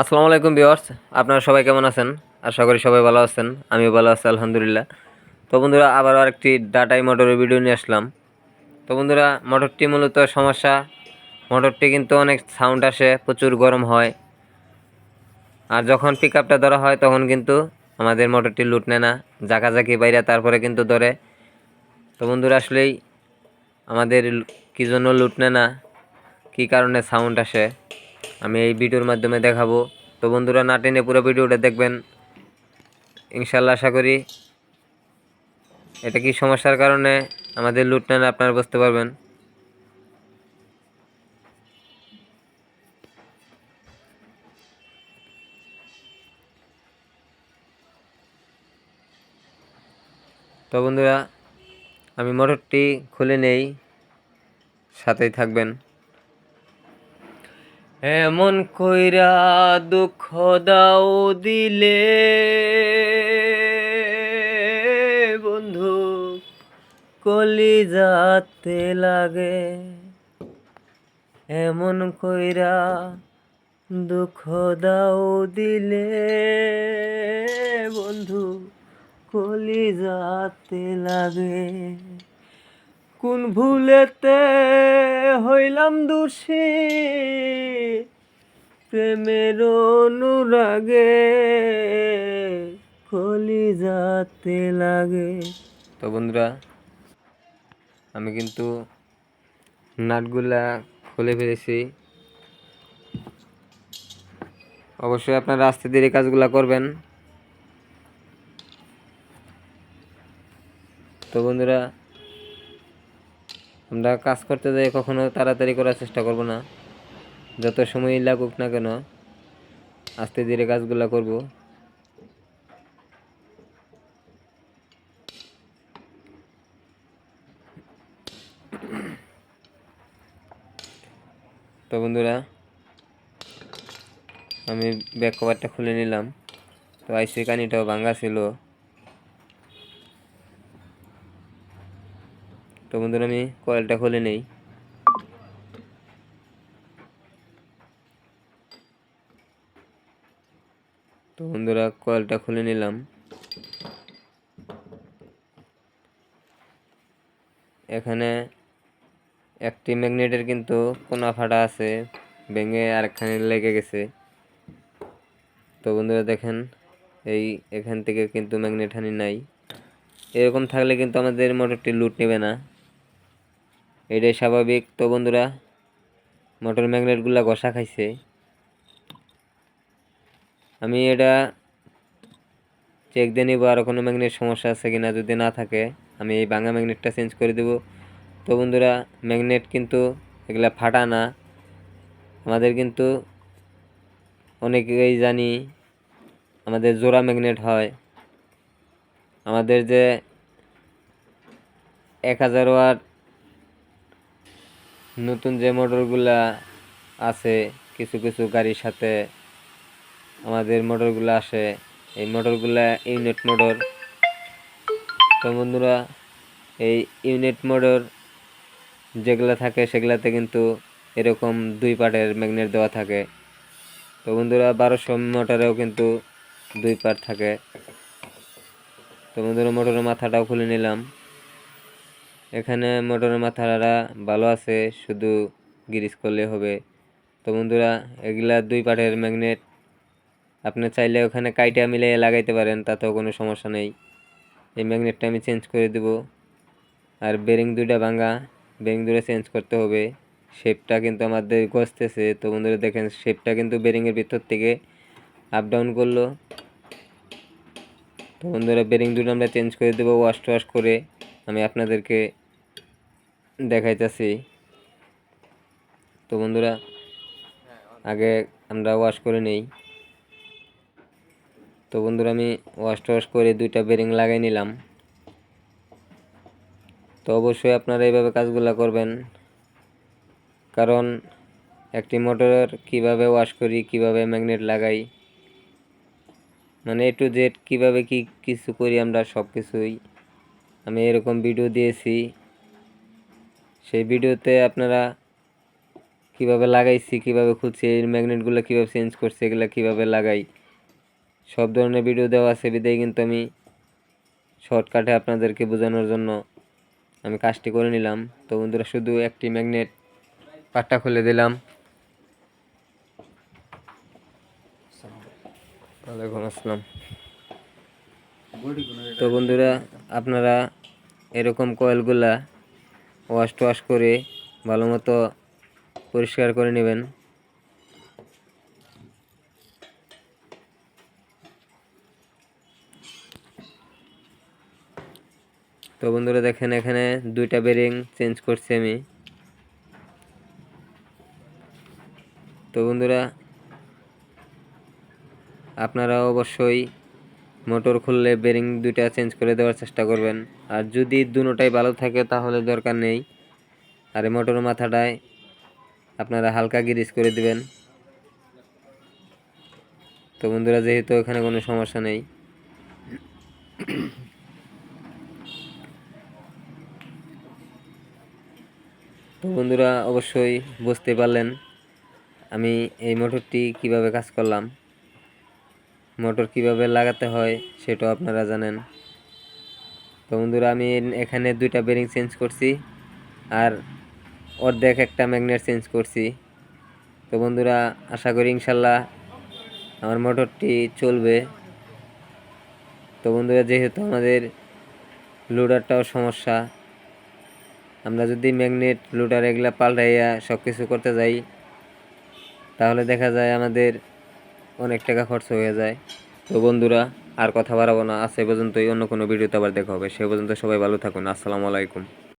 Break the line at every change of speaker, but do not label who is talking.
আসসালামু আলাইকুম ভিউয়ার্স, আপনারা সবাই কেমন আছেন? আশা করি সবাই ভালো আছেন, আমিও ভালো আছি, আলহামদুলিল্লাহ। তো বন্ধুরা আবার আরেকটি ডাটাই মোটরের ভিডিও নিয়ে আসলাম। তো বন্ধুরা মোটরটি মূলত সমস্যা মোটরটি কিন্তু অনেক সাউন্ড আসে, প্রচুর গরম হয়। আর যখন পিক আপটা ধরা হয়, তখন কিন্তু আমাদের মোটরটি লুট নেয় না জাকাজাকি বাইরে তারপরে কিন্তু ধরে। তো বন্ধুরা, আসলেই আমাদের কী জন্য লুট নেয় না, কী কারণে সাউন্ড আসে? আমি এই ভিডিওর মাধ্যমে দেখাবো। তো বন্ধুরা, না টেনে পুরো ভিডিওটা দেখবেন। ইনশাল্লাহ আশা করি এটা কি সমস্যার কারণে আমাদের লুট নেন আপনারা বুঝতে পারবেন। তো বন্ধুরা, আমি মোটরটি খুলে নেই, সাথেই থাকবেন। এমন কইরা দুঃখ দাও দিলে। বন্ধু কলি যাতে লাগে। এমন কইরা দুঃখ দাও দিলে। বন্ধু কলি যাতে লাগে। কোন ভুলেতে হইলাম দোষী? প্রেমের অনুরাগে কলি যাতে লাগে। তো বন্ধুরা, আমি কিন্তু নাটগুলা খুলে ফেলেছি। অবশ্যই আপনারা আস্তে ধীরে কাজগুলা করবেন। তো বন্ধুরা আমরা কাজ করতে যাই, কখনো তাড়াতাড়ি করার চেষ্টা করব না। যত সময় লাগুক না কেন, আস্তে ধীরে কাজগুলো করব। তো বন্ধুরা, আমি ব্যাক কভারটা খুলে নিলাম। তো আইসি কানিটাও ভাঙ্গা ছিল। তো বন্ধুরা, আমি কয়েলটা খুলে নেই। তো বন্ধুরা, কয়েলটা খুলে নিলাম। এখানে একটি ম্যাগনেটের কিন্তু কোনা ফাটা আছে, ভেঙে আরেকখানে লেগে গেছে। তো বন্ধুরা, দেখেন, এই এখান থেকে কিন্তু ম্যাগনেট হানি নাই। এরকম থাকলে কিন্তু আমাদের মোটরটি লুট নেবে না। এটাই স্বাভাবিক। তো বন্ধুরা, মোটর ম্যাগনেটগুলো ঘষা খাইছে। আমি এটা চেক দিয়ে নিব আর কোনো ম্যাগনেট সমস্যা আছে কিনা। যদি না থাকে, আমি এই ভাঙা ম্যাগনেটটা চেঞ্জ করে দেব। তো বন্ধুরা, ম্যাগনেট কিন্তু এগুলা ফাটা না। আমাদের কিন্তু অনেকেই জানি আমাদের জোড়া ম্যাগনেট হয়। আমাদের যে এক হাজার ওয়াট নতুন যে মোটরগুলা আছে, কিছু কিছু গাড়ির সাথে আমাদের মোটরগুলো আসে। এই মোটরগুলা ইউনিট মোটর। তো বন্ধুরা, এই ইউনিট মোটর যেগুলো থাকে, সেগুলাতে কিন্তু এরকম দুই পার্টের ম্যাগনেট দেওয়া থাকে। তো বন্ধুরা, বারোশো মোটরেও কিন্তু দুই পার্ট থাকে। তো বন্ধুরা, মোটরের মাথাটাও খুলে নিলাম। এখানে মোটরের মাথারা ভালো আছে, শুধু গিরিস করলে হবে। তো বন্ধুরা, এগুলা দুই পার্টের ম্যাগনেট, আপনি চাইলে ওখানে কাইটা মিলে লাগাইতে পারেন, তাতেও কোনো সমস্যা নেই। এই ম্যাগনেটটা আমি চেঞ্জ করে দেব। আর বেরিং দুইটা ভাঙা, বেরিং দুটো চেঞ্জ করতে হবে। শেপটা কিন্তু আমাদের গসতেছে তো বন্ধুরা দেখেন, শেপটা কিন্তু বেরিংয়ের ভিতর থেকে আপ ডাউন করল। তো বন্ধুরা, বেরিং দুটো আমরা চেঞ্জ করে দেবো ওয়াশ টোয়াশ করে। আমি আপনাদেরকে দেখাইতেছি। তো বন্ধুরা, আগে আমরা ওয়াশ করে নেই। তো বন্ধুরা, আমি ওয়াশ টোয়াশ করে দুইটা বেরিং লাগাই নিলাম। তো অবশ্যই আপনারা এইভাবে কাজগুলো করবেন। কারণ একটি মোটরের কীভাবে ওয়াশ করি, কীভাবে ম্যাগনেট লাগাই মানে এ টু জেড কীভাবে কি কিছু করি আমরা সব কিছুই আমি এরকম ভিডিও দিয়েছি। সেই ভিডিওতে আপনারা কীভাবে লাগাইছি, কীভাবে খুলছি, এই ম্যাগনেটগুলো কীভাবে চেঞ্জ করছি, এগুলো কীভাবে লাগাই, সব ধরনের ভিডিও দেওয়া আছে। বিদায় কিন্তু আমি শর্টকাটে আপনাদেরকে বোঝানোর জন্য আমি কাজটি করে নিলাম। তো বন্ধুরা, শুধু একটি ম্যাগনেট পাটটা খুলে দিলাম। ওয়ালাইকুম আসসালাম। তো বন্ধুরা, আপনারা এরকম কয়েলগুলা ওয়াশ টোয়াশ করে ভালো মতো পরিষ্কার করে নেবেন। তো বন্ধুরা দেখেন, এখানে দুইটা বেরিং চেঞ্জ করছি আমি। তো বন্ধুরা আপনারা অবশ্যই মোটর খুললে বেরিং দুইটা চেঞ্জ করে দেওয়ার চেষ্টা করবেন। আর যদি দুটোটাই ভালো থাকে, তাহলে দরকার নেই। আর এই মোটর মাথাটায় আপনারা হালকা গিরিজ করে দিবেন। তো বন্ধুরা, যেহেতু এখানে কোনো সমস্যা নেই। তো বন্ধুরা, অবশ্যই বুঝতে পারলেন আমি এই মোটরটি কীভাবে কাজ করলাম। মোটর কীভাবে লাগাতে হয় সেটাও আপনারা জানেন। তো বন্ধুরা, আমি এখানে দুইটা বেরিং চেঞ্জ করছি আর অর্ধেক একটা ম্যাগনেট চেঞ্জ করছি। তো বন্ধুরা, আশা করি ইনশাল্লাহ আমার মোটরটি চলবে। তো বন্ধুরা, যেহেতু আমাদের লোডারটাও সমস্যা, আমরা যদি ম্যাগনেট লোডার এগুলা পাল্টাইয়া সব কিছু করতে যাই, তাহলে দেখা যায় আমাদের অনেক টাকা খরচ হয়ে যায়। তো বন্ধুরা, আর কথা বাড়াবো না। আজ সে পর্যন্তই। অন্য কোনো ভিডিওতে আবার দেখা হবে। সে পর্যন্ত সবাই ভালো থাকুন। আসসালামু আলাইকুম।